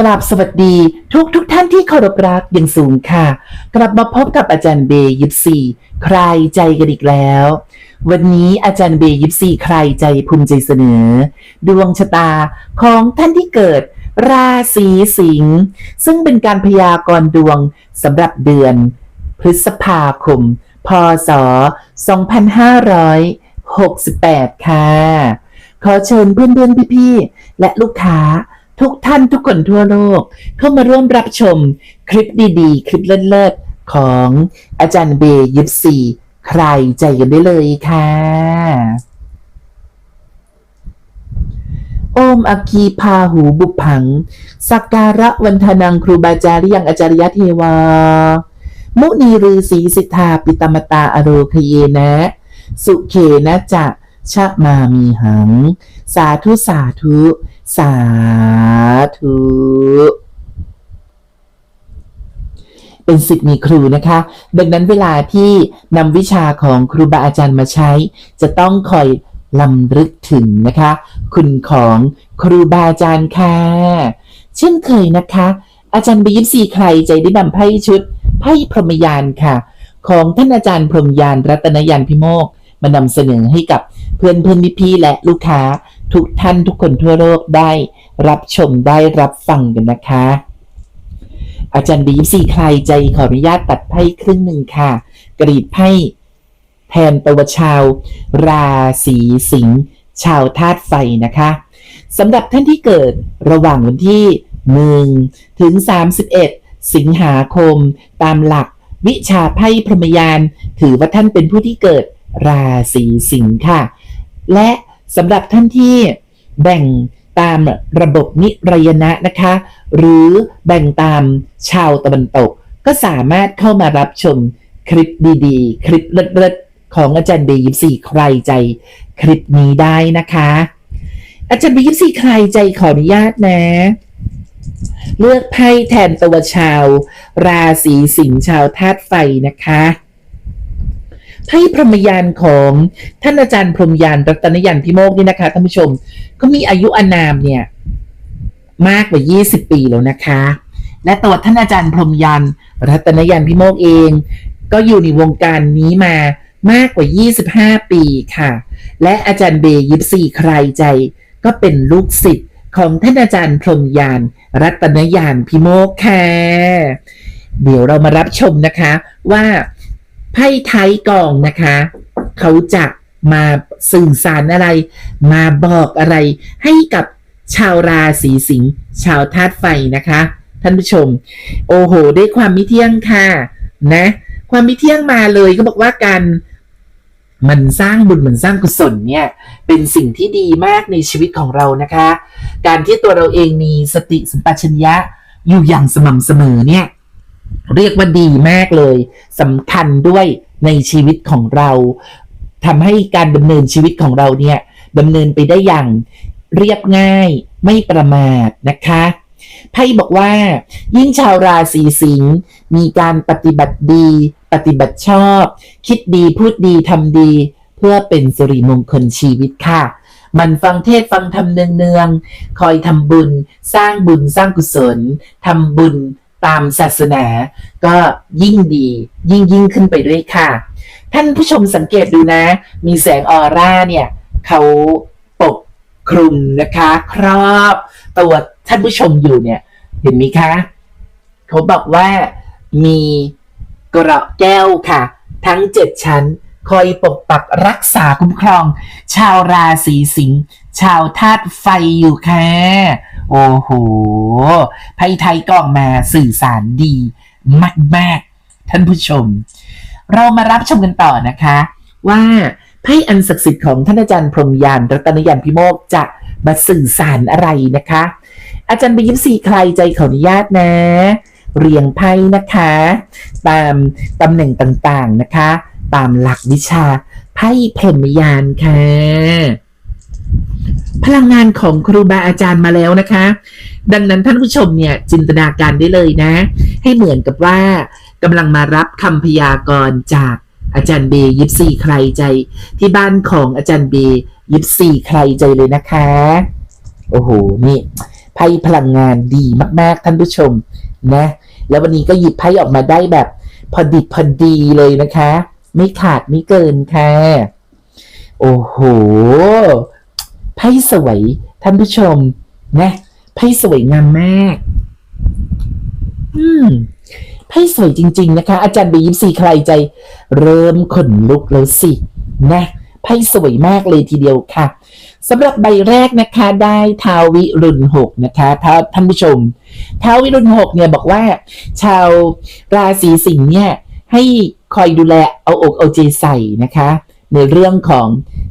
กราบสวัสดีทุกทุกท่านที่เคารพรักอย่างสูงค่ะ กลับมาพบกับอาจารย์เบย์ยิปซีใครใจกันอีกแล้ว วันนี้อาจารย์เบย์ยิปซีใครใจภูมิใจเสนอ ดวงชะตาของท่านที่เกิดราศีสิงห์ซึ่งเป็นการพยากรณ์ดวงสำหรับเดือน พฤษภาคม พศ 2568 ค่ะ ขอเชิญเพื่อนๆพี่ๆและลูกค้า ทุกท่านทุกคนทั่วโลก เข้ามาร่วมรับชมคลิปดีๆ คลิปเลิศๆของอาจารย์เบย์ยิปซีใครใจกันได้เลยค่ะ โอมอคีพาหูบุพัง สักการะวันทนังครูบาจาริยังอาจารยเทวา มุนีฤาษีสิทธาปิตมตาอโรคเยนะ สุเขนะจะชะมามีหัง สาธุสาธุ สาธุเป็นสิทธิ์มีครูนะคะ ดังนั้นเวลาที่นำวิชาของครูบาอาจารย์มาใช้ จะต้องคอยลำลึกถึงนะคะ คุณของครูบาอาจารย์ค่ะ เช่นเคยนะคะ อาจารย์บียิปซีใครใจได้นำไพ่ชุดไพ่พรหมยานค่ะ ของท่านอาจารย์พรหมยานรัตนยานพิโมกมานำเสนอให้กับเพื่อนเพื่อนพี่และลูกค้า ทุกท่านทุกคนทั่วโลกได้รับชมได้รับฟังกันนะคะ อาจารย์บียิปซีใครใจขออนุญาตตัดไพ่ครึ่งหนึ่งค่ะ กรีดไพ่แทนตัวชาว ราศีสิงห์ชาวธาตุไฟนะคะสำหรับท่านที่เกิดระหว่างวันที่ 1 ถึง 31 สิงหาคม ตามหลักวิชาไพ่พรหมยาน ถือว่าท่านเป็นผู้ที่เกิดราศีสิงห์ค่ะ และ สำหรับท่านที่แบ่งตามระบบนิรยนะนะคะ หรือแบ่งตามชาวตะวันตก ก็สามารถเข้ามารับชมคลิปดีๆ คลิปเลิศๆของอาจารย์เบยิปซีใครใจ คลิปนี้ได้นะคะ อาจารย์เบยิปซีใครใจขออนุญาตนะ เลือกไพ่แทนตัวชาว ราศีสิงห์ชาวธาตุไฟนะคะ ไพ่พรหมยานของท่านอาจารย์พรหมยานรัตนยานพิโมกนี่นะคะท่านผู้ชม ก็มีอายุอานามเนี่ยมากกว่า 20 ปีแล้วนะคะ และตัวท่านอาจารย์พรหมยานรัตนยานพิโมกเอง ก็อยู่ในวงการนี้มามากกว่า 25 ปีค่ะ และอาจารย์เบย์ยิปซีใครใจ ก็เป็นลูกศิษย์ของท่านอาจารย์พรหมยาน รัตนยานพิโมกค่ะ เดี๋ยวเรามารับชมนะคะว่า ไพ่ไทยกองนะคะ เขาจะมาสื่อสารอะไร มาบอกอะไร ให้กับชาวราศีสิงห์ชาวธาตุไฟนะคะ ท่านผู้ชม โอ้โห ได้ความมิเที่ยงค่ะนะ ความมิเที่ยงมาเลยก็บอกว่าการมันสร้างบุญมันสร้างกุศลเนี่ย เป็นสิ่งที่ดีมากในชีวิตของเรานะคะ การที่ตัวเราเองมีสติสัมปชัญญะอยู่อย่างสม่ำเสมอเนี่ย เรียกว่าดีมากเลยสำคัญด้วยในชีวิตของเราทำให้การดำเนินชีวิตของเราเนี่ยดำเนินไปได้อย่างเรียบง่ายไม่ประมาทนะคะไพ่บอกว่า ยิ่งชาวราศีสิงห์มีการปฏิบัติดี ปฏิบัติชอบ คิดดีพูดดีทำดี เพื่อเป็นสิริมงคลชีวิตค่ะ มันฟังเทศฟังธรรมเนืองๆคอยทำบุญ สร้างบุญสร้างกุศลทำบุญ ตามศาสนา ก็ยิ่งดียิ่งยิ่งขึ้นไปด้วยค่ะ ท่านผู้ชมสังเกตดูนะ มีแสงออร่าเนี่ยเขาปกคลุมนะคะ ครอบตัวท่านผู้ชมอยู่เนี่ยเห็นไหมคะเขาบอกว่ามีกระแก้วค่ะ ทั้งเจ็ดชั้นคอยปกปักรักษาคุ้มครอง ชาวราศีสิงห์ ชาวธาตุไฟอยู่ค่ะ โอ้โหไพ่ไทยกล่องมาสื่อสารดีมากๆ ท่านผู้ชม เรามารับชมกันต่อนะคะ ว่าไพ่อันศักดิ์สิทธิ์ของท่านอาจารย์พรมยานรัตนยานพิโมกจะมาสื่อสารอะไรนะคะ อาจารย์ไปยิปซีใครใจขออนุญาตนะ เรียงไพ่นะคะ ตามตำแหน่งต่างๆนะคะ ตามหลักวิชาไพ่พรมยานค่ะ พลังงานของครูบาอาจารย์มาแล้วนะคะ ดังนั้นท่านผู้ชมเนี่ยจินตนาการได้เลยนะ ให้เหมือนกับว่ากำลังมารับคำพยากรณ์จากอาจารย์เบยิปซีใครใจ ที่บ้านของอาจารย์เบยิปซีใครใจเลยนะคะ โอ้โห นี่ไพพ่พลังงานดีมาก ๆ ท่านผู้ชมนะ แล้ววันนี้ก็หยิบไพ่ออกมาได้แบบ พอดิบพอดีเลยนะคะ ไม่ขาดไม่เกินค่ะ โอ้โห ไพ่สวยท่านผู้ชมนะไพ่สวยงามมาก อืมไพ่สวยจริง ๆ นะคะ อาจารย์บียิปซีใครใจ เริ่มขนลุกแล้วสินะไพ่สวยมากเลยทีเดียวค่ะสำหรับใบแรกนะคะได้ท้าววิรุณหกนะคะถ้าท่านผู้ชมท้าววิรุณหกเนี่ยบอกว่า ชาวราศีสิงห์เนี่ย ให้คอยดูแลเอาอกเอาใจใส่นะคะ ในเรื่องของ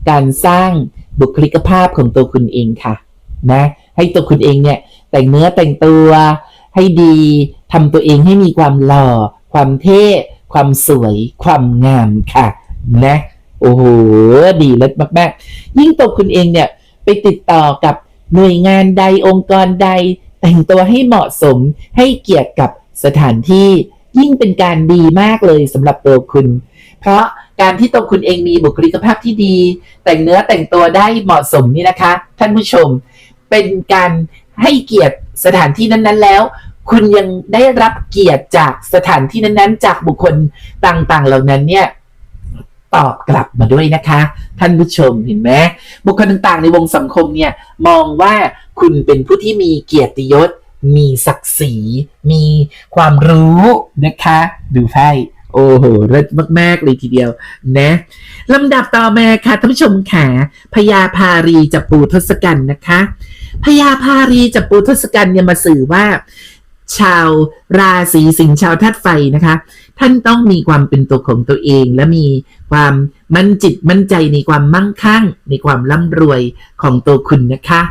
การสร้าง บุคลิกภาพของตัวคุณเองค่ะนะให้ตัวคุณเองเนี่ยแต่งเนื้อแต่งตัวให้ดีทำตัวเองให้มีความหล่อ ความเท่ ความสวย ความงามค่ะ นะโอ้โหดีเลิศมากๆ ยิ่งตัวคุณเองเนี่ยไปติดต่อกับหน่วยงานใดองค์กรใด แต่งตัวให้เหมาะสมให้เกียรติกับสถานที่ ยิ่งเป็นการดีมากเลยสำหรับตัวคุณ เพราะการที่ตัวคุณเองมีบุคลิกภาพที่ดี แต่งเนื้อแต่งตัวได้เหมาะสมนี่นะคะ ท่านผู้ชม เป็นการให้เกียรติสถานที่นั้น ๆ แล้ว คุณยังได้รับเกียรติจากสถานที่นั้นๆ จากบุคคลต่างๆ เหล่านั้นเนี่ยตอบกลับมาด้วยนะคะ ท่านผู้ชมเห็นไหมบุคคลต่างๆ ในวงสังคมเนี่ยมองว่าคุณเป็นผู้ที่มีเกียรติยศ มีศักดิ์ศรี มีความรู้นะคะ ดูไพ่ โอ้โหเลิศมาก ๆ เลยทีเดียวนะลำดับต่อมาค่ะท่านผู้ชมขาพญาพารีจับปูทศกัณฐ์นะคะพญาพารีจับปูทศกัณฐ์เนี่ยมาสื่อว่า ชาวราศีสิงห์ชาวธาตุไฟนะคะ ท่านต้องมีความเป็นตัวของตัวเอง และมีความมั่นจิตมั่นใจในความมั่งคั่ง ในความร่ำรวยของตัวคุณนะคะ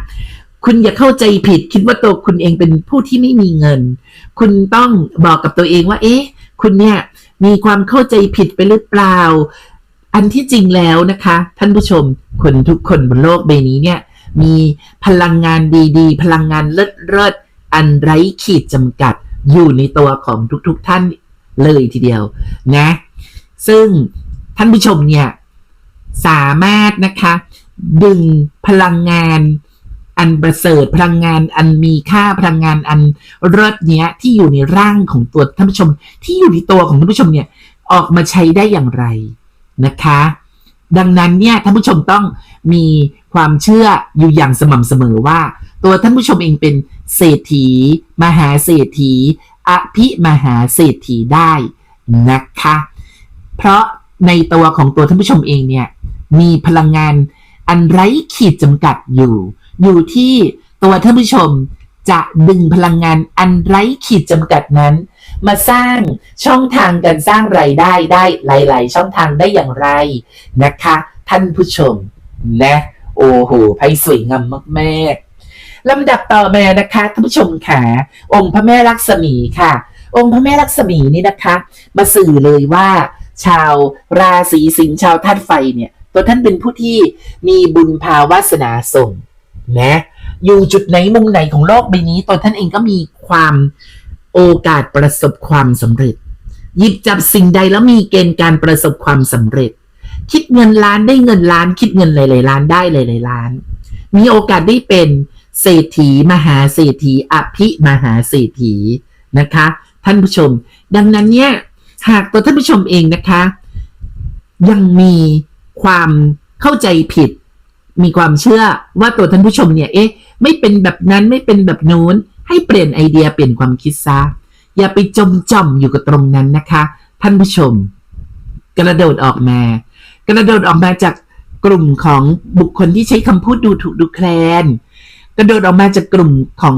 คุณอย่าเข้าใจผิดคิดว่าตัวคุณเองเป็นผู้ที่ไม่มีเงิน คุณต้องบอกกับตัวเองว่า เอ๊ะ คุณเนี่ย มีความเข้าใจผิดไปหรือเปล่า อันที่จริงแล้วนะคะ ท่านผู้ชมคนทุกคนบนโลกใบนี้เนี่ย มีพลังงานดีๆ พลังงานเลิศๆอันไร้ขีดจำกัดอยู่ในตัวของทุกๆท่านเลยทีเดียวนะ ซึ่งท่านผู้ชมเนี่ย สามารถนะคะ ดึงพลังงาน อันประเสริฐพลังงานอันมีค่าพลังงานอันเลิศเนี้ยที่อยู่ในร่างของตัวท่านผู้ชม ที่อยู่ในตัวของท่านผู้ชมเนี่ยออกมาใช้ได้อย่างไรนะคะ ดังนั้นเนี่ยท่านผู้ชมต้องมีความเชื่ออยู่อย่างสม่ำเสมอว่า ตัวท่านผู้ชมเองเป็นเศรษฐี มหาเศรษฐีอภิมหาเศรษฐีได้นะคะ เพราะในตัวของตัวท่านผู้ชมเองเนี่ยมีพลังงานอันไร้ขีดจำกัดอยู่ อยู่ที่ตัวท่านผู้ชมจะดึงพลังงานอันไร้ขีดจำกัดนั้น มาสร้างช่องทางการสร้างไรายได้ได้หลาย ๆ ช่องทางได้อย่างไรนะคะ ท่านผู้ชมนะโอ้โหไพ่สวยงามมากๆลำดับต่อมานะคะท่านผู้ชมค่ะ องค์พระแม่ลักษมีค่ะ องค์พระแม่ลักษมีนี่นะคะ มาสื่อเลยว่า ชาวราศีสิงห์ชาวธาตุไฟเนี่ย ตัวท่านเป็นผู้ที่มีบุญภาวาสนาส่ง นะอยู่จุดไหนมุมไหนของโลกใบนี้ตัวท่านเองก็มีความโอกาสประสบความสำเร็จ หยิบจับสิ่งใดแล้วมีเกณฑ์การประสบความสำเร็จ คิดเงินล้านได้เงินล้าน คิดเงินหลายๆล้านได้หลายๆล้าน มีโอกาสได้เป็นเศรษฐีมหาเศรษฐีอภิมหาเศรษฐีนะคะ ท่านผู้ชม ดังนั้นเนี่ยหากตัวท่านผู้ชมเองนะคะ ยังมีความเข้าใจผิด มีความเชื่อว่าตัวท่านผู้ชมเนี่ย เอ๊ะ ไม่เป็นแบบนั้นไม่เป็นแบบโน้น ให้เปลี่ยนไอเดียเปลี่ยนความคิดซะ อย่าไปจมจ่อมอยู่กับตรงนั้นนะคะ ท่านผู้ชม กระโดดออกมา กระโดดออกมาจากกลุ่มของบุคคลที่ใช้คำพูดดูถูกดูแคลน กระโดดออกมาจากกลุ่มของ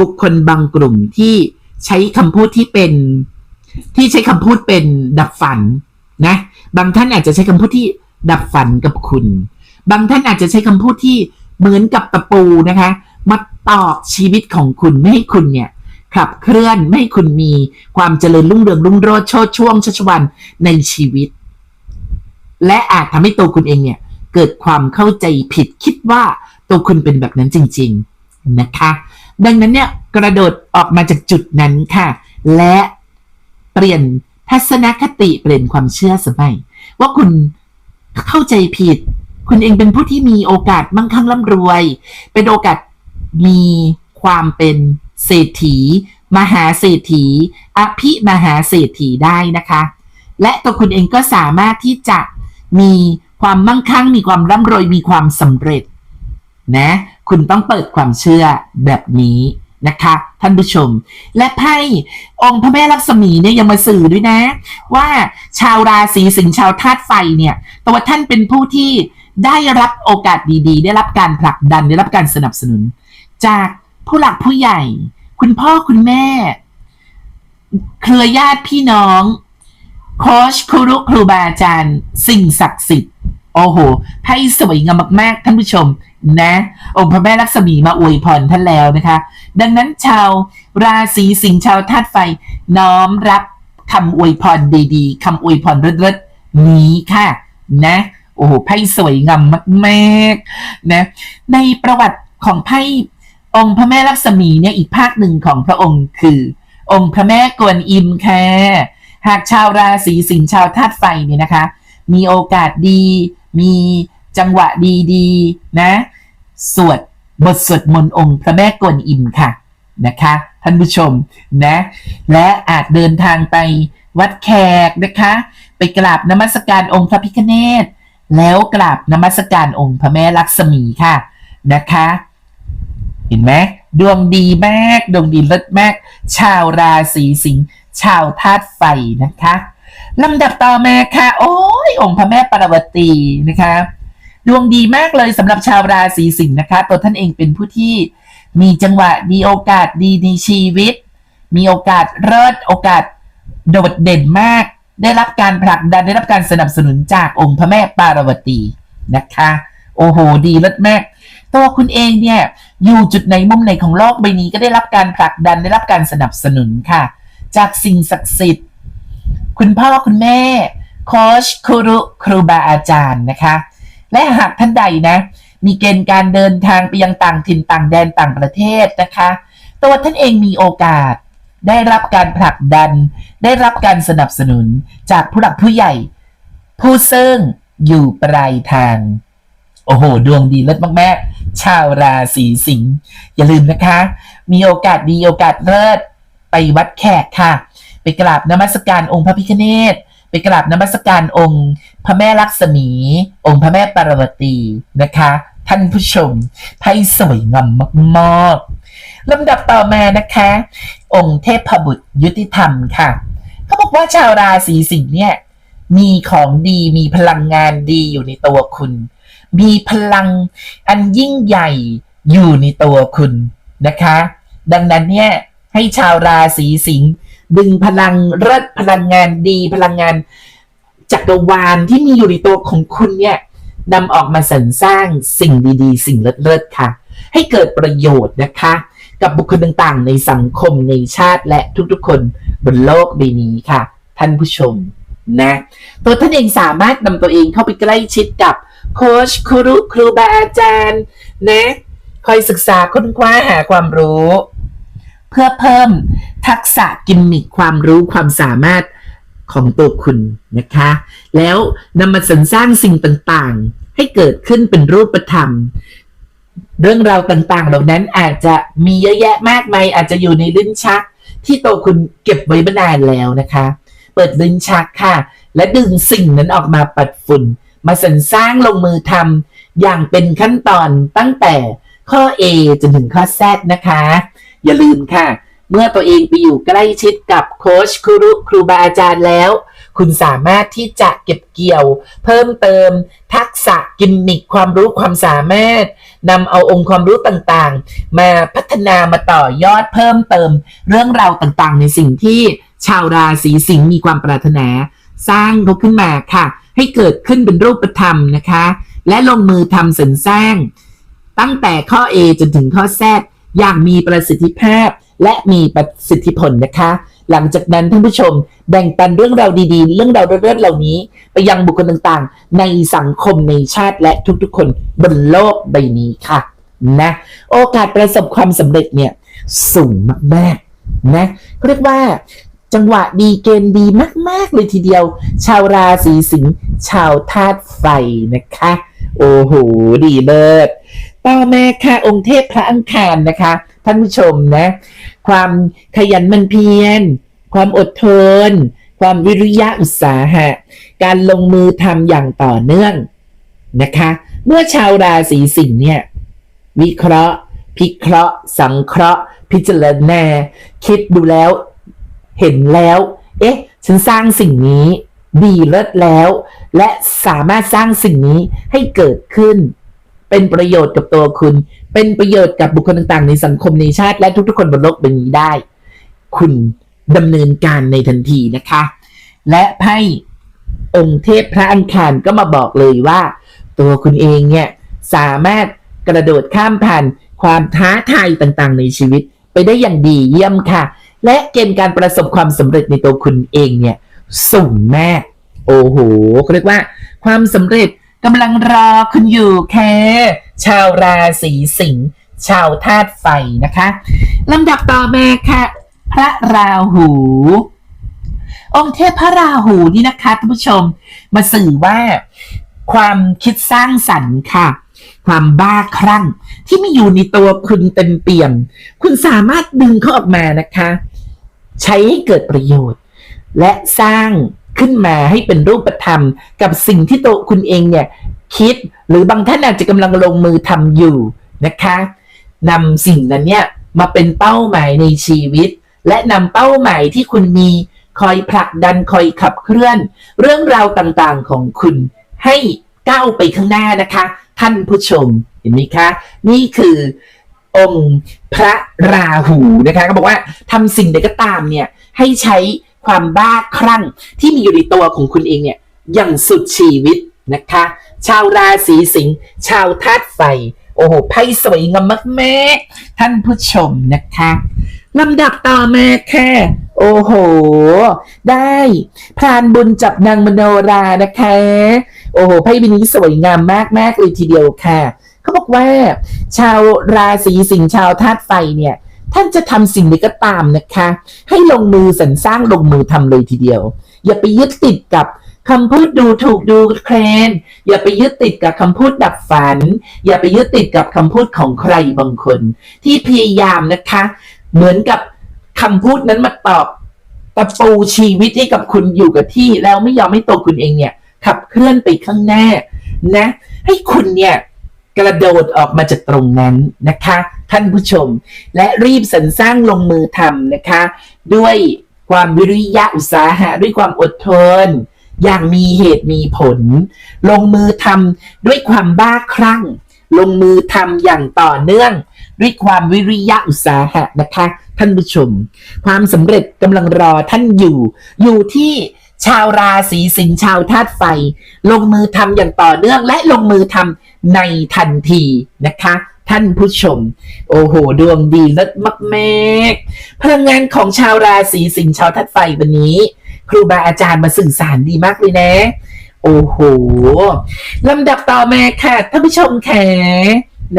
บุคคลบางกลุ่มที่ใช้คำพูดที่เป็น ที่ใช้คำพูดเป็นดับฝันนะ บางท่านอาจจะใช้คำพูดที่ดับฝันกับคุณ บางท่านอาจจะใช้คำพูดที่เหมือนกับตะปูนะคะ มาตอกชีวิตของคุณไม่ให้คุณเนี่ยขับเคลื่อนไม่ให้คุณมีความเจริญรุ่งเรืองรุ่งโรจน์โชดช่วงชัชวันในชีวิต และอาจทำให้ตัวคุณเองเนี่ยเกิดความเข้าใจผิดคิดว่าตัวคุณเป็นแบบนั้นจริง ๆนะคะ ดังนั้นเนี่ยกระโดดออกมาจากจุดนั้นค่ะ และเปลี่ยนทัศนคติเปลี่ยนความเชื่อสมัย ว่าคุณเข้าใจผิด คุณเองเป็นผู้ที่มีโอกาสมั่งคั่งร่ำรวย เป็นโอกาสมีความเป็นเศรษฐี มหาเศรษฐี อภิมหาเศรษฐีได้นะคะ และตัวคุณเองก็สามารถที่จะมีความมั่งคั่ง มีความร่ำรวย มีความสำเร็จนะ คุณต้องเปิดความเชื่อแบบนี้นะคะ ท่านผู้ชม และไพ่องค์พระแม่ลักษมีเนี่ยยังมาสื่อด้วยนะ ว่าชาวราศีสิงห์ชาวธาตุไฟเนี่ย ตัวท่านเป็นผู้ที่ ได้รับโอกาสดีๆ ได้รับการผลักดันได้รับการสนับสนุน จากผู้หลักผู้ใหญ่ คุณพ่อคุณแม่ เครือญาติพี่น้องโค้ชครูครูบาอาจารย์สิ่งศักดิ์สิทธิ์โอ้โหไพ่สวยงามมากๆท่านผู้ชมนะ องค์พระแม่ลักษมีมาอวยพรท่านแล้วนะคะ ดังนั้นชาวราศีสิงห์ชาวธาตุไฟ น้อมรับคำอวยพรดีๆคำอวยพรเลิศๆนี้ค่ะ นะ อ้โหไพ่สวยงามมากๆนะในประวัติของไพ่องค์พระแม่ลักษมีเนี่ยอีกภาคหนึ่งของพระองค์คือ องค์พระแม่กวนอิมค่ะหากชาวราศีสิงห์ชาวธาตุไฟเนี่ยนะคะ มีโอกาสดี มีจังหวะดีๆนะสวดบทสวดมนต์องค์พระแม่กวนอิมค่ะนะคะท่านผู้ชมนะ และอาจเดินทางไปวัดแขกนะคะ ไปกราบนมัสการองค์พระพิฆเนศ แล้วกราบนมัสการองค์พระแม่ลักษมีค่ะนะคะ เห็นไหมดวงดีมากดวงดีเลิศมาก ชาวราศีสิงห์ชาวธาตุไฟนะคะลำดับต่อมาค่ะ โอ้ยองค์พระแม่ปารวตีนะคะ ดวงดีมากเลยสำหรับชาวราศีสิงห์นะคะ ตัวท่านเองเป็นผู้ที่มีจังหวะดีโอกาสดีในชีวิต มีโอกาสเลิศโอกาสโดดเด่นมาก ได้รับการผลักดันได้รับการสนับสนุนจากองค์พระแม่ปารวตีนะคะ โอ้โห ดีเลิศมากตัวคุณเองเนี่ยอยู่จุดไหนมุมไหนของโลกใบนี้ก็ได้รับการผลักดันได้รับการสนับสนุนค่ะ จากสิ่งศักดิ์สิทธิ์ คุณพ่อคุณแม่โค้ชครูครูบาอาจารย์นะคะ และหากท่านใดนะ มีเกณฑ์การเดินทางไปยังต่างถิ่นต่างแดนต่างประเทศนะคะ ตัวท่านเองมีโอกาส ได้รับการผลักดัน ได้รับการสนับสนุนจากผู้หลักผู้ใหญ่ ผู้ซึ่งอยู่ปลายทาง โอ้โห ดวงดีเลิศมากๆ ชาวราศีสิงห์อย่าลืมนะคะ มีโอกาสดีโอกาสเลิศไปวัดแขกค่ะ ไปกราบนมัสการองค์พระพิฆเนศไปกราบนมัสการองค์พระแม่ลักษมี องค์พระแม่ปารวตีนะคะ ท่านผู้ชมไพ่สวยงามมากๆลำดับต่อมานะคะ องค์เทพบุตรยุติธรรมค่ะ เขาบอกว่าชาวราศีสิงห์เนี่ย มีของดีมีพลังงานดีอยู่ในตัวคุณ มีพลังอันยิ่งใหญ่อยู่ในตัวคุณนะคะ ดังนั้นเนี่ยให้ชาวราศีสิงห์ดึงพลังเลิศพลังงานดี พลังงานจักรวาลที่มีอยู่ในตัวของคุณเนี่ยนำออกมาสรรสร้างสิ่งดีๆ สิ่งเลิศๆค่ะ ให้เกิดประโยชน์นะคะ กับบุคคลต่างๆ ในสังคมในชาติและทุกๆ คนบนโลกใบนี้ค่ะ ท่านผู้ชมนะตัวท่านเองสามารถนำตัวเองเข้าไปใกล้ชิดกับโค้ชครูครูบาอาจารย์นะคอยศึกษาค้นคว้าหาความรู้ เพื่อเพิ่มทักษะกิมมิคความรู้ความสามารถของตัวคุณนะคะ แล้วนำมาสรรสร้างสิ่งต่างๆ ให้เกิดขึ้นเป็นรูปธรรม เรื่องราวต่างๆ เหล่านั้นอาจจะมีเยอะแยะมากมายอาจจะอยู่ในลิ้นชัก ที่ตัวคุณเก็บไว้มานานแล้วนะคะ เปิดลิ้นชักค่ะ และดึงสิ่งนั้นออกมาปัดฝุ่น มาสรรสร้างลงมือทำอย่างเป็นขั้นตอนตั้งแต่ข้อ A จนถึงข้อ Z นะคะ อย่าลืมค่ะ เมื่อตัวเองไปอยู่ใกล้ชิดกับโค้ชครูครูบาอาจารย์แล้ว คุณสามารถที่จะเก็บเกี่ยว เพิ่มเติม ทักษะกิมมิคความรู้ความสามารถ นำเอาองค์ความรู้ต่างๆ มาพัฒนามาต่อยอดเพิ่มเติม เรื่องราวต่างๆ ในสิ่งที่ชาวราศีสิงห์มีความปรารถนา สร้างเขาขึ้นมาค่ะ ให้เกิดขึ้นเป็นรูปธรรมนะคะ และลงมือทำสรรสร้าง ตั้งแต่ข้อ A จนถึงข้อ Z อย่างมีประสิทธิภาพ และมีประสิทธิผลนะคะ หลังจากนั้นท่านผู้ชมแบ่งปันเรื่องราวดีๆ เรื่องราวเรื่องเหล่านี้ ไปยังบุคคลต่างๆ ในสังคมในชาติและทุกๆ คนบนโลกใบนี้ค่ะนะโอกาสประสบความสำเร็จเนี่ยสูงมากๆนะเขาเรียกว่าจังหวะดีเกณฑ์ดีมาก ๆ เลยทีเดียว ชาวราศีสิงห์ชาวธาตุไฟนะคะ โอ้โห ดีเลิศต่อมาค่ะองค์เทพพระอังคารนะคะ ท่านผู้ชมนะ ความขยันมันเพียร ความอดทน ความวิริยะอุตสาหะ การลงมือทำอย่างต่อเนื่องนะคะ เมื่อชาวราศีสิงห์เนี่ย วิเคราะห์ พิเคราะห์ สังเคราะห์ พิจารณา คิดดูแล้ว เห็นแล้ว เอ๊ะ ฉันสร้างสิ่งนี้ดีเลิศแล้ว และสามารถสร้างสิ่งนี้ให้เกิดขึ้น เป็นประโยชน์กับตัวคุณ เป็นประโยชน์กับบุคคลต่างๆ ในสังคมในชาติและทุกๆ คนบนโลกใบนี้ได้ คุณดำเนินการในทันทีนะคะ และไพ่องค์เทพพระอังคารก็มาบอกเลยว่า ตัวคุณเองเนี่ยสามารถกระโดดข้ามผ่านความท้าทายต่างๆ ในชีวิตไปได้อย่างดีเยี่ยมค่ะ และเกณฑ์การประสบความสำเร็จในตัวคุณเองเนี่ยสูงมากโอ้โหเขาเรียกว่า ความสำเร็จ กำลังรอคุณอยู่แค่ชาวราศีสิงห์ชาวธาตุไฟนะคะลำดับต่อมาค่ะ พระราหู องค์เทพพระราหูนี่นะคะท่านผู้ชม มาสื่อว่าความคิดสร้างสรรค์ค่ะ ความบ้าคลั่ง ที่มีอยู่ในตัวคุณเต็มเปี่ยม คุณสามารถดึงเขาออกมานะคะ ใช้ให้เกิดประโยชน์ และสร้าง ขึ้นมาให้เป็นรูปธรรม กับสิ่งที่ตัวคุณเองเนี่ยคิดหรือบางท่านอาจจะกำลังลงมือทำอยู่นะคะนำสิ่งนั้นเนี่ยมาเป็นเป้าหมายในชีวิต และนำเป้าหมายที่คุณมีคอยผลักดันคอยขับเคลื่อน เรื่องราวต่างๆของคุณให้ก้าวไปข้างหน้านะคะ ท่านผู้ชมเห็นไหมคะ นี่คือองค์พระราหูนะคะ ก็บอกว่าทำสิ่งใดก็ตามเนี่ยให้ใช้ ความบ้าคลั่งที่มีอยู่ในตัวของคุณเองเนี่ยอย่างสุดชีวิตนะคะ ชาวราศีสิงห์ชาวธาตุไฟ โอ้โหไพ่สวยงามมากแม่ท่านผู้ชมนะคะลำดับต่อมาค่ะโอ้โห ได้พรานบุญจับนางมโนรานะคะ โอ้โหไพ่ใบนี้สวยงามมากๆเลยทีเดียวค่ะ เขาบอกว่า ชาวราศีสิงห์ชาวธาตุไฟเนี่ย ท่านจะทำสิ่งใดก็ตามนะคะ ให้ลงมือสรรสร้างลงมือทำเลยทีเดียว อย่าไปยึดติดกับคำพูดดูถูกดูแคลนอย่าไปยึดติดกับคำพูดดับฝัน อย่าไปยึดติดกับคำพูดของใครบางคน ที่พยายามนะคะ เหมือนกับคำพูดนั้นมาตอบตะปูชีวิตให้กับคุณอยู่กับที่ แล้วไม่ยอมให้ตัวคุณเองเนี่ยขับเคลื่อนไปข้างหน้านะ ให้คุณเนี่ย กระโดดออกมาจากตรงนั้นนะคะ ท่านผู้ชม และรีบสรรสร้างลงมือทำนะคะ ด้วยความวิริยะอุตสาหะ ด้วยความอดทน อย่างมีเหตุมีผล ลงมือทำด้วยความบ้าคลั่ง ลงมือทำอย่างต่อเนื่อง ด้วยความวิริยะอุตสาหะนะคะ ท่านผู้ชม ความสำเร็จกำลังรอท่านอยู่ อยู่ที่ ชาวราศีสิงห์ชาวธาตุไฟ ลงมือทำอย่างต่อเนื่องและลงมือทำในทันทีนะคะ ท่านผู้ชม โอ้โห ดวงดีเลิศมากแม่พลังงานของชาวราศีสิงห์ชาวธาตุไฟวันนี้ ครูบาอาจารย์มาสื่อสารดีมากเลยนะ โอ้โหลำดับต่อมาค่ะท่านผู้ชมแข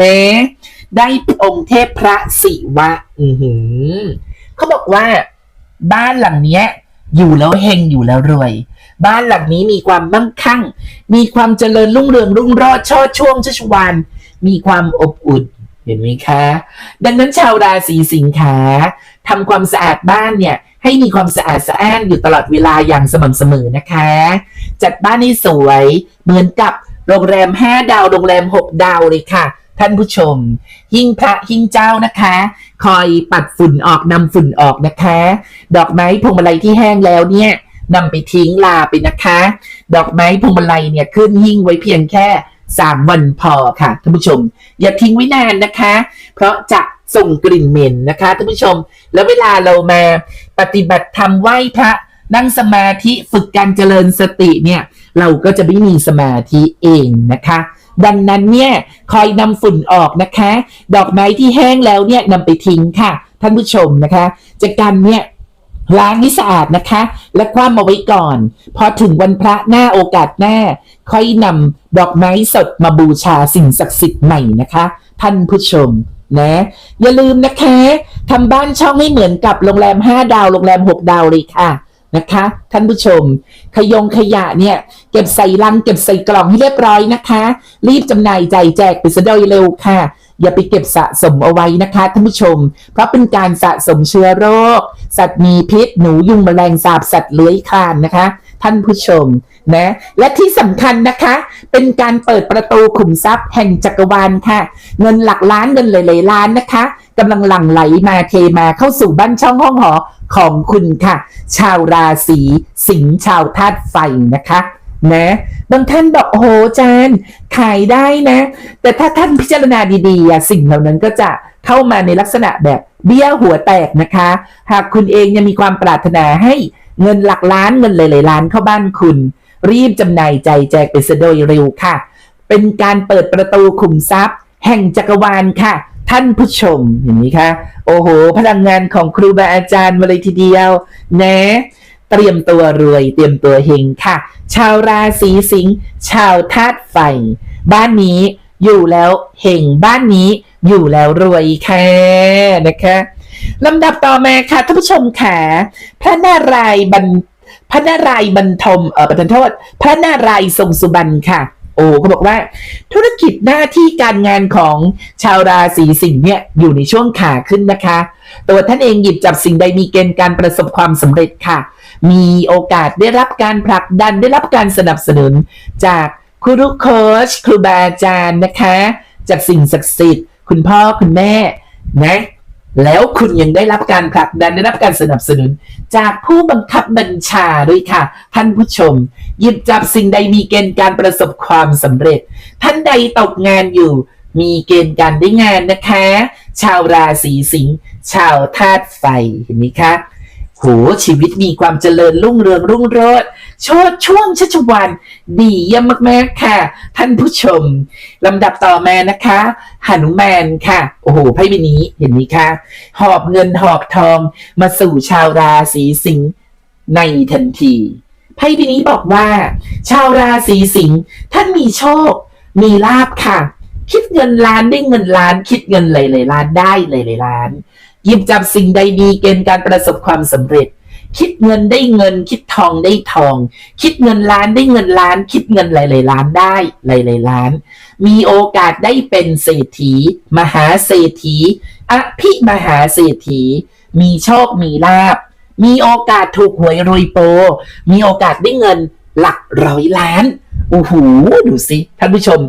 นะได้องค์เทพพระศิวะ อือหือเขาบอกว่าบ้านหลังเนี้ย อยู่แล้วเฮงอยู่แล้วรวย บ้านหลังนี้มีความมั่งคั่ง มีความเจริญรุ่งเรืองรุ่งโรจน์ช่อช่วงชัชวานมีความอบอุ่นเห็นไหมคะ ดังนั้นชาวราศีสิงค์ขาทำความสะอาดบ้านเนี่ย ให้มีความสะอาดสะอ้านอยู่ตลอดเวลาอย่างสม่ำเสมอนะคะ จัดบ้านให้สวยเหมือนกับโรงแรม 5 ดาวโรงแรม 6 ดาวเลยค่ะ ท่านผู้ชม หิ้งพระหิ้งเจ้านะคะ คอยปัดฝุ่นออกนำฝุ่นออกนะคะ ดอกไม้พวงมาลัยที่แห้งแล้วเนี่ยนำไปทิ้งลาไปนะคะ ดอกไม้พวงมาลัยเนี่ยขึ้นหิ้งไว้เพียงแค่3วันพอค่ะท่านผู้ชม อย่าทิ้งไว้นานนะคะ เพราะจะส่งกลิ่นเหม็นนะคะท่านผู้ชม แล้วเวลาเรามาปฏิบัติธรรมไหว้พระนั่งสมาธิฝึกการเจริญสติเนี่ย เราก็จะไม่มีสมาธิเองนะคะ ดังนั้นเนี่ยคอยนำฝุ่นออกนะคะ ดอกไม้ที่แห้งแล้วเนี่ยนำไปทิ้งค่ะ ท่านผู้ชมนะคะจากการเนี่ยล้างให้สะอาดนะคะ และคว่ำเอาไว้ก่อน พอถึงวันพระหน้าโอกาสหน้า ค่อยนำดอกไม้สดมาบูชาสิ่งศักดิ์สิทธิ์ใหม่นะคะ ท่านผู้ชมนะอย่าลืมนะคะทำบ้านช่องให้เหมือนกับโรงแรม 5 ดาวโรงแรม 6 ดาวเลยค่ะ นะคะ ท่านผู้ชม ขยงขยะเนี่ย เก็บใส่ลังเก็บใส่กล่องให้เรียบร้อยนะคะ รีบจำหน่ายใจแจกไปซะโดยเร็วค่ะ อย่าไปเก็บสะสมเอาไว้นะคะท่านผู้ชม เพราะเป็นการสะสมเชื้อโรค สัตว์มีพิษหนูยุงแมลงสาบสัตว์เลื้อยคลานนะคะ ท่านผู้ชม นะและที่สำคัญนะคะ เป็นการเปิดประตูขุมทรัพย์แห่งจักรวาลค่ะ เงินหลักล้านเงินหลายๆล้านนะคะกำลังหลั่งไหลมาเทมาเข้าสู่บ้านช่องห้องหอของคุณค่ะ ชาวราศีสิงห์ชาวธาตุไฟนะคะนะบางท่านบอกโอ้โหจารย์ขายได้นะ แต่ถ้าท่านพิจารณาดีๆอะสิ่งเหล่านั้นก็จะเข้ามาในลักษณะแบบเบี้ยหัวแตกนะคะ หากคุณเองยังมีความปรารถนาให้เงินหลักล้านเงินหลายๆล้านเข้าบ้านคุณ รีบจำหน่ายใจแจกไปซะโดยเร็วค่ะ เป็นการเปิดประตูขุมทรัพย์ แห่งจักรวาลค่ะ ท่านผู้ชมเห็นไหมคะโอ้โห พลังงานของครูบาอาจารย์มาเลยทีเดียวนะเตรียมตัวรวย เตรียมตัวเฮงค่ะ ชาวราศีสิงห์ชาวธาตุไฟ บ้านนี้อยู่แล้วเฮงบ้านนี้อยู่แล้วรวยค่ะนะคะลำดับต่อมาค่ะท่านผู้ชมค่ะพระนารายณ์บรร พระนารายณ์บรรทมเออประทานโทษ พระนารายณ์ทรงสุบรรณค่ะ โอ้เขาบอกว่า ธุรกิจหน้าที่การงานของชาวราศีสิงห์เนี่ยอยู่ในช่วงขาขึ้นนะคะ ตัวท่านเองหยิบจับสิ่งใดมีเกณฑ์การประสบความสำเร็จค่ะ มีโอกาสได้รับการผลักดันได้รับการสนับสนุน จากครูโค้ชครูบาอาจารย์นะคะ จากสิ่งศักดิ์สิทธิ์ คุณพ่อคุณแม่นะ แล้วคุณยังได้รับการผลักดันได้รับการสนับสนุน จากผู้บังคับบัญชาด้วยค่ะ ท่านผู้ชม หยิบจับสิ่งใดมีเกณฑ์การประสบความสำเร็จ ท่านใดตกงานอยู่ มีเกณฑ์การได้งานนะคะ ชาวราศีสิงห์ชาวธาตุไฟเห็นไหมคะ โหชีวิตมีความเจริญรุ่งเรืองรุ่งโรจน์โชดช่วงชัชวานดีเยี่ยมมากๆค่ะ ท่านผู้ชมลำดับต่อมานะคะหนุมานค่ะ โอ้โหไพ่ใบนี้เห็นไหมคะหอบเงินหอบทองมาสู่ชาวราศีสิงห์ในทันทีไพ่ใบนี้บอกว่า ชาวราศีสิงห์ท่านมีโชค มีลาบค่ะ คิดเงินล้านได้เงินล้าน คิดเงินหลายๆล้านได้หลายๆล้าน หยิบจับสิ่งใดมีเกณฑ์การประสบความสำเร็จ คิดเงินได้เงิน คิดทองได้ทอง คิดเงินล้านได้เงินล้าน คิดเงินหลาย ๆ ล้านได้หลาย ๆ ล้าน มีโอกาสได้เป็นเศรษฐี มหาเศรษฐีอภิมหาเศรษฐี มีโชคมีลาบมีโอกาสถูกหวยรวยโป มีโอกาสได้เงินหลักร้อยล้านโอ้โหดูสิท่านผู้ชม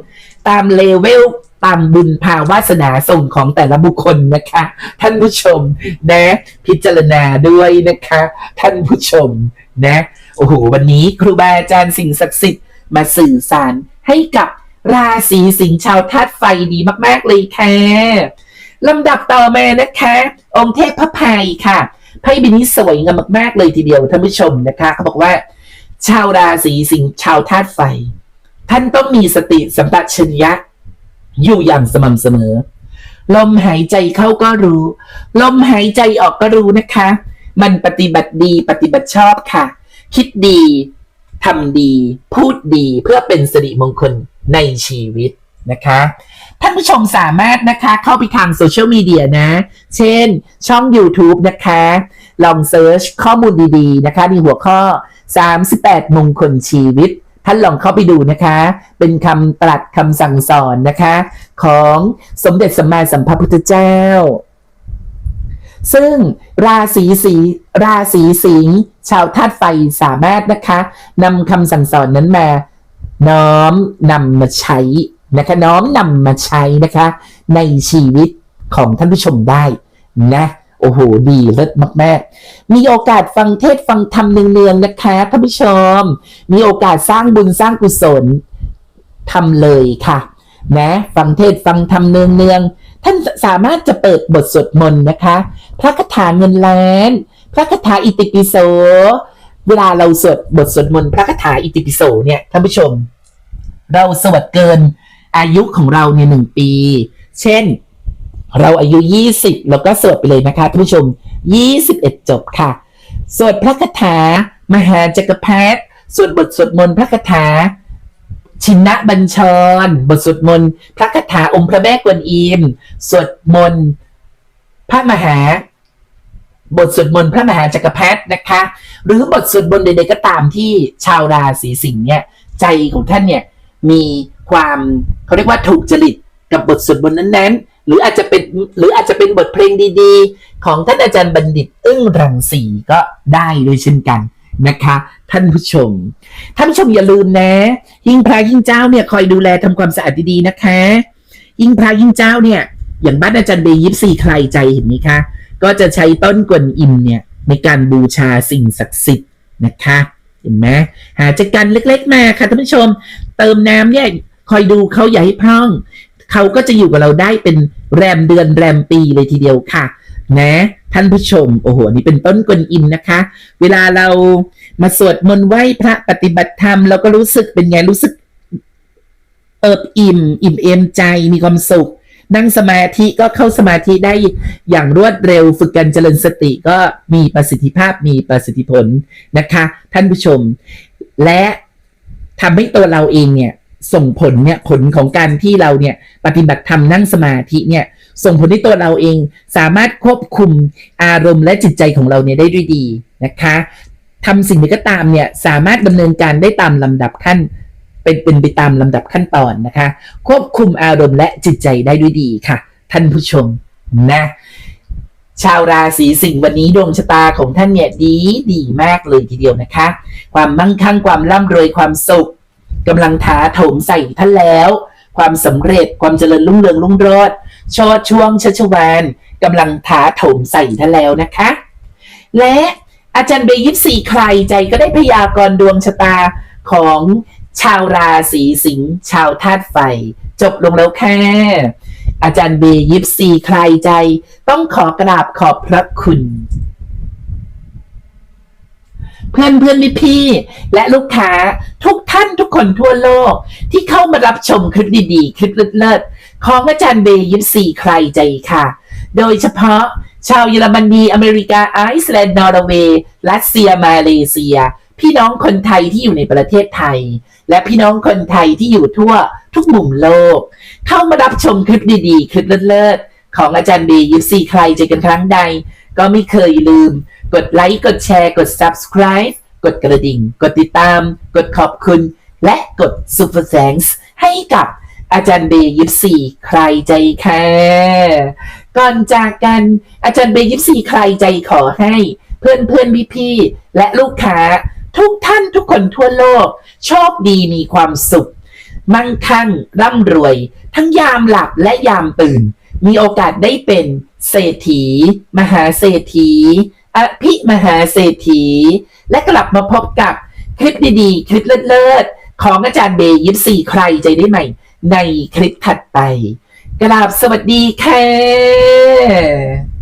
ตามเลเวลตามบุญภาวาสนาส่งของแต่ละบุคคลนะคะ ท่านผู้ชมนะ พิจารณาด้วยนะคะ ท่านผู้ชมนะโอ้โหวันนี้ครูบาอาจารย์สิ่งศักดิ์สิทธิ์มาสื่อสารให้กับราศีสิงห์ชาวธาตุไฟดีมาก ๆ เลยค่ะลำดับต่อมานะคะ องค์เทพพระภัยค่ะไพ่ใบนี้สวยงามมาก ๆ เลยทีเดียวท่านผู้ชมนะคะเขาบอกว่า ชาวราศีสิงห์ชาวธาตุไฟ ท่านต้องมีสติสัมปชัญญะ อยู่อย่างสม่ำเสมอ ลมหายใจเข้าก็รู้ ลมหายใจออกก็รู้นะคะ มันปฏิบัติดีปฏิบัติชอบค่ะ คิดดีทำดี พูดดีเพื่อเป็นสิริมงคลในชีวิตนะคะ ท่านผู้ชมสามารถนะคะเข้าไปทางโซเชียลมีเดียนะ เช่น ช่อง YouTube นะคะ ลองเซิร์ชข้อมูลดีๆ นะคะในหัวข้อ 38 มงคลชีวิต ท่านลองเข้าไปดูนะคะ เป็นคำตรัสคำสั่งสอนนะคะ ของสมเด็จสัมมาสัมพุทธเจ้า ซึ่งราศีสีราศีสิงห์ชาวธาตุไฟสามารถนะคะนำคำสั่งสอนนั้นมา น้อมนำมาใช้นะคะน้อมนำมาใช้นะคะ ในชีวิตของท่านผู้ชมได้นะ โอ้โห ดีเลิศมากๆ มีโอกาสฟังเทศฟังธรรมเนืองๆนะคะท่านผู้ชม มีโอกาสสร้างบุญสร้างกุศลทำเลยค่ะ นะ ฟังเทศฟังธรรมเนืองๆท่านสามารถจะเปิดบทสวดมนต์นะคะ พระคาถาเงินล้านพระคาถาอิติปิโสเวลาเราสวดบทสวดมนต์พระคาถาอิติปิโสเนี่ยท่านผู้ชม เราสวดเกินอายุของเราเนี่ยหนึ่งปี เช่น เราอายุ 20เราก็สวดไปเลยนะคะท่านผู้ชม 21 จบค่ะ สวดพระคาถา มหาจักรพรรดิสวดบทสวดมนต์พระคาถา ชินะบัญชร บทสวดมนต์พระคาถาองค์พระแม่กวนอิม สวดมนต์พระมหา บทสวดมนต์พระมหาจักรพรรดินะคะ หรือบทสวดมนต์ใดๆก็ตามที่ชาวราศีสิงห์เนี่ยใจของท่านเนี่ยมีความเขาเรียกว่าถูกจริตกับบทสวดมนต์นั้น หรืออาจจะเป็นหรืออาจจะเป็นบทเพลงดีๆ ของท่านอาจารย์บัณฑิตอึ้งรังสีก็ได้ด้วยเช่นกันนะคะ ท่านผู้ชม ท่านผู้ชมอย่าลืมนะหิ้งพระหิ้งเจ้าเนี่ยคอยดูแลทำความสะอาดดีๆนะคะหิ้งพระหิ้งเจ้าเนี่ย อย่างบ้านอาจารย์เบย์ยิปซีใครใจเห็นไหมคะ ก็จะใช้ต้นกวนอิมเนี่ยในการบูชาสิ่งศักดิ์สิทธิ์นะคะเห็นไหมหาจากกันเล็กๆมาค่ะท่านผู้ชม เติมน้ำเนี่ยคอยดูเขาอย่าให้พร่อง เขาก็จะอยู่กับเราได้เป็นแรมเดือนแรมปีเลยทีเดียวค่ะ นะ ท่านผู้ชม โอ้โห นี่เป็นต้นกวนอิมนะคะ เวลาเรามาสวดมนต์ไหว้พระปฏิบัติธรรมเราก็รู้สึกเป็นไงรู้สึก เอิบอิ่ม อิ่มเอมใจมีความสุข นั่งสมาธิก็เข้าสมาธิได้อย่างรวดเร็วฝึกการเจริญสติก็มีประสิทธิภาพมีประสิทธิผลนะคะ ท่านผู้ชม และทำให้ตัวเราเองเนี่ย ส่งผลเนี่ยผลของการที่เราเนี่ยปฏิบัติธรรมนั่งสมาธิเนี่ยส่งผลให้ตัวเราเองสามารถควบคุมอารมณ์และจิตใจของเราเนี่ยได้ด้วยดีนะคะทำสิ่งใดก็ตามเนี่ยสามารถดำเนินการได้ตามลำดับขั้นเป็นเป็นไปตามลำดับขั้นตอนนะคะ ควบคุมอารมณ์และจิตใจได้ด้วยดีค่ะ ท่านผู้ชมนะชาวราศีสิงห์วันนี้ดวงชะตาของท่านเนี่ยดีดีมากเลยทีเดียวนะคะ ความมั่งคั่งความร่ำรวยความสุข กำลังถาโถมใส่ท่านแล้ว ความสำเร็จความเจริญรุ่งเรืองรุ่งโรจน์ชดช่วงชัชวานกำลังถาโถมใส่ท่านแล้วนะคะ และอาจารย์เบยิปซีใครใจก็ได้พยากรณ์ดวงชะตาของชาวราศีสิงห์ชาวธาตุไฟ จบลงแล้วค่ะอาจารย์เบยิปซีใครใจ ต้องขอกราบขอบพระคุณ เพื่อนเพื่อนพี่พี่และลูกค้าทุกท่านทุกคนทั่วโลก ที่เข้ามารับชมคลิปดีๆ คลิปเลิศๆของอาจารย์เบย์ยิปซีใครใจค่ะ โดยเฉพาะชาวเยอรมนี อเมริกาไอซ์แลนด์นอร์เวย์รัสเซียมาเลเซีย พี่น้องคนไทยที่อยู่ในประเทศไทย และพี่น้องคนไทยที่อยู่ทั่วทุกมุมโลก เข้ามารับชมคลิปดีๆ คลิปเลิศๆของอาจารย์เบยิปซีใครใจกันครั้งใด ก็ไม่เคยลืม กดไลค์กดแชร์ กด subscribe กดกระดิ่ง กดติดตาม กดขอบคุณ และกด super thanks ให้กับอาจารย์เบย์ยิปซีใครใจค่ะก่อนจากกันอาจารย์เบย์ยิปซีใครใจขอให้เพื่อนเพื่อนพี่พี่และลูกค้า ทุกท่านทุกคนทั่วโลก โชคดีมีความสุข มั่งคั่งร่ำรวย ทั้งยามหลับและยามตื่น มีโอกาสได้เป็น เศรษฐี มหาเศรษฐี อภิมหาเศรษฐี และกลับมาพบกับคลิปดีๆ คลิปเลิศๆ ของอาจารย์เบย์ยิปซีใครใจได้ใหม่ ในคลิปถัดไป กราบสวัสดีค่ะ